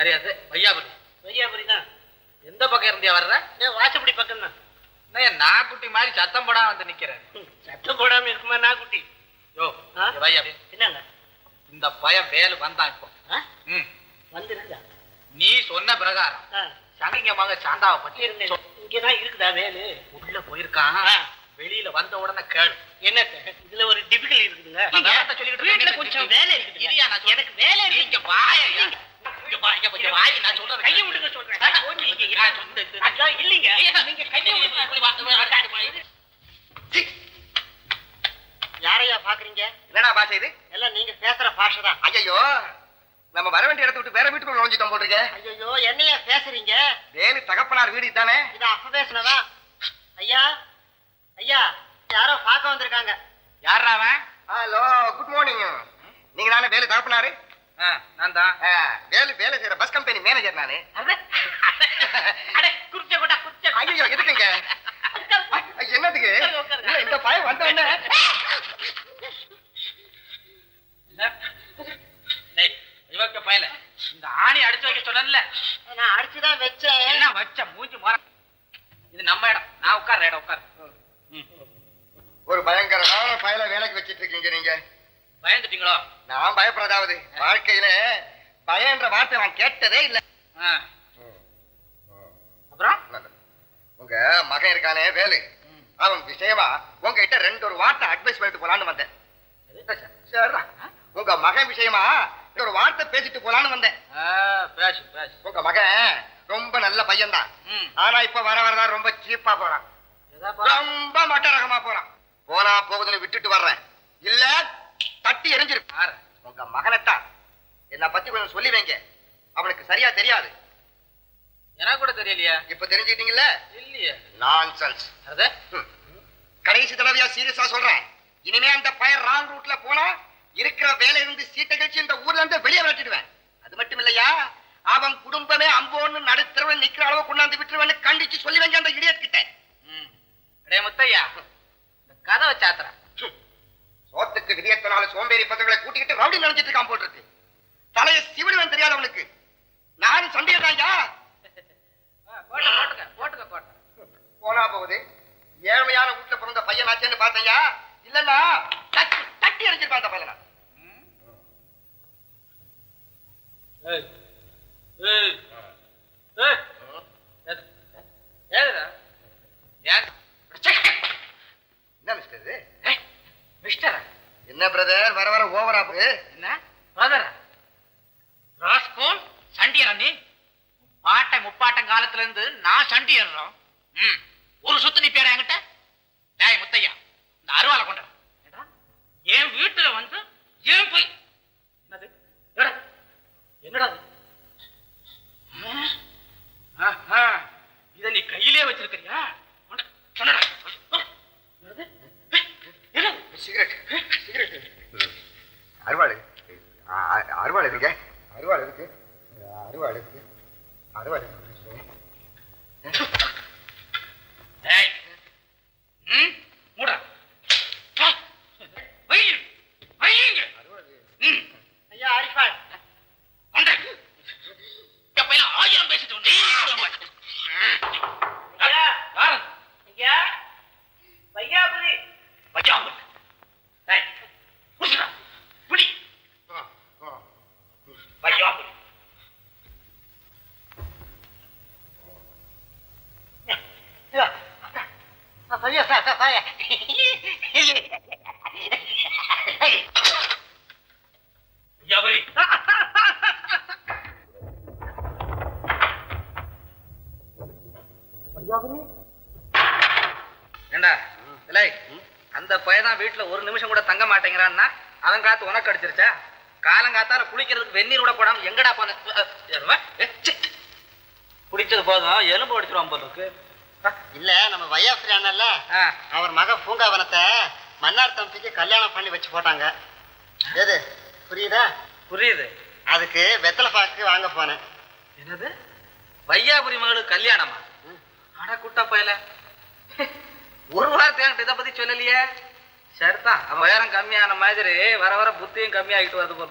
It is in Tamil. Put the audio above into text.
யாரையாது வையாபுரி வையாபுரி. தான் எந்த பக்கம் இருந்தியா வர்ற? ஏன் வாசப்படி பக்கம் தான் நான் நாக்குட்டி மாதிரி சத்தம் போடாம வந்து நிக்கிறேன். சத்தம் போடாம இருக்குமா நாக்குட்டி யோ வையா என்னங்க? இந்த பையன் வேலு வந்தான் இப்போ. வந்துருங்க. நீ சொன்ன பிரகாரம். சங்கிங்க மக சாண்டாவை பத்தி இருங்க இங்கதான் இருக்குதா வேலு? உள்ள போயிருக்கான். வெளியில வந்த உடனே கேளு. என்னத்த இதுல ஒரு டிபிக்கல் இருக்குதுங்க. வீட்டுல கொஞ்சம் வேலை இருக்குது சொல்றேன். எனக்கு வேலை இருக்கு. இங்க வாயா. நான். கையை விடுங்க சொல்றேன் இல்லைங்க நீங்க கையை விடுங்க. யாரையா பாக்குறீங்க? என்னடா பாஷை இது? எல்லாம் நீங்க பேசுற பாஷை தான். ஐயோ நம்ம வர வேண்டிய இடத்த விட்டு வேற வீட்டுக்குள்ள நுழைஞ்சிட்டோம் போட்டுருக்க ஐயோ என்னையா பேசுறீங்க? வேலு தகப்பனார் வீடு தானே இது அப்ப பேசுனதா? ஐயா ஐயா யாரோ பார்க்க வந்திருக்காங்க. அவன்? ஹலோ குட் மார்னிங் நீங்க தானே வேலு தகப்பனாரு? நான் தான். வேலு வேலை செய்யற பஸ் கம்பெனி மேனேஜர் நானு. கொண்டா, குடிச்ச கொண்டா. ஐயோ எதுக்குங்க இல்ல, இந்த பையன் வந்த உடனே. டேய், இவக்க பயல. இந்த ஆணி அடிச்சு வைக்க சொன்னேன்ல. நான் அடிச்சுதான் வச்சேன். என்ன வச்ச? மூஞ்சி மோர இது நம்ம இடம். நான் உட்கார்ற இடம் உட்கார். ஒரு பயங்கரமான பயல வேலைக்கு வச்சிட்டு இருக்கீங்க நீங்க. பயந்துட்டீங்களோ? நான் பயப்படுறதாவது வாழ்க்கையில பயன்ற வார்த்தை நான் கேட்டதே இல்ல. அப்புறம்? உங்க மகன் இருக்கானே வேலு. அவன் விஷயமா உங்ககிட்ட ரெண்டு ஒரு வார்த்தை அட்வைஸ் பண்ணிட்டு போலான்னு வந்தேன். சரிடா உங்க மகன் விஷயமா ஒரு வார்த்தை பேசிட்டு போலான்னு வந்தேன். பேசு பேசு. உங்க மகன் ரொம்ப நல்ல பையன்தான். ம். ஆனா இப்ப வர வரதான் ரொம்ப சீப்பா போறான். ரொம்ப மட்ட ரகமா போறான். போனா போகுதுன்னு விட்டுட்டு வர்றேன். இல்ல. உங்க மகனைத்தான். என்ன பத்தி கொஞ்சம் சொல்லி வைங்க. அவனுக்கு சரியா தெரியாது. எனக்கு கூட தெரியலையே? இப்ப தெரிஞ்சுக்கிட்டீங்கல்ல? இல்லையே. நான்சென்ஸ் அது கடைசி தடவையா சீரியஸா சொல்றேன். இனிமே அந்த பையன் ராங் ரூட்ல போனா இருக்கிற வேலையில இருந்து சீட்டை கழிச்சு இந்த ஊர்ல இருந்து வெளியே விரட்டிடுவேன். அது மட்டும் இல்லையா? அவன் குடும்பமே அம்போன்னு நடுத்தரவு நிக்கிற அளவு கொண்டாந்து விட்டுருவேன்னு கண்டிச்சு சொல்லி வைங்க அந்த இடியட் கிட்ட. முத்தையா. இந்த கதவை சோத்துக்கு விதியத்தனால சோம்பேறி பசங்களை கூட்டிக்கிட்டு ரவுடி நினைச்சிட்டு இருக்கான் போல் இருக்கு. தலையை சிவிடுவேன் தெரியாது அவனுக்கு. நானும் சண்டையா போனா போகுது. ஏழ்மையான வீட்டுல பிறந்த பையனாச்சேன்னு பார்த்தையா இல்லன்னா தட்டி தட்டி அடிச்சிருப்பான் அந்த பையனா? என்ன மிஸ்டர் மிஸ்டரா? என்ன பிரதர் வர வர ஓவரா என்ன பிரதரா ராஸ்கோல் சண்டியரா நீ பாட்டை முப்பாட்டம் காலத்துல இருந்து நான் சண்டியர்றோம் ம் ஒரு சுத்து நிப்பியாடா என்கிட்ட டேய் முத்தையா இந்த அருவாலை கொண்டு என் வீட்டுல வந்து ஏன் போய் என்னது என்னடா இது? ஆ? ஆஹா, இத நீ கையிலே வச்சிருக்கிறியா சிகரெட் அ- அருவாள் இருக்கு. அருவாள் இருக்கு. அருவாள் இருக்கு அருவாள் இருக்கு டேய். ம், மூடா. பா. வை. வையுங்க. ம், ஐயா அரிஃபான் கொண்டா. எப்ப எல்லாம் ஆயிரம் பேசிட்டு வந்து விட மாட்டேன். ஐயா யார்? ஐயா வையாபுரி வையாமல். டேய், புடிச்சுடா. புடி. வையாமல். ஐயா சார் சார் சார் வையாபுரி. ஏண்டா? இல்லை அந்த பையன் வீட்டுல ஒரு நிமிஷம் கூட தங்க மாட்டேங்கிறான்னா அவன் காத்து உனக்கு அடிச்சிருச்சா? காலங்காத்தால குளிக்கிறதுக்கு வெந்நீர் கூட போடாம எங்கடா போன. குடிச்சது போதும். எலும்பு அடிச்சிருவான் போல இருக்கு. இல்ல நம்ம வையாபுரி அண்ணல்ல அவர் மக பூங்காவனத்தை மன்னார் தம்பிக்கு கல்யாணம் பண்ணி வச்சு போட்டாங்க. எது? புரியுதா? புரியுது. அதுக்கு வெத்தலை பாக்கு வாங்க போனேன். என்னது? வையாபுரி மகளுக்கு கல்யாணமா? அட குட்ட பயல. ஒரு வார்த்தை என்கிட்ட இதை பத்தி சொல்லலையே. சரிதான் அவன் கம்மியான மாதிரி வர வர புத்தியும் கம்மியாகிட்டு வருது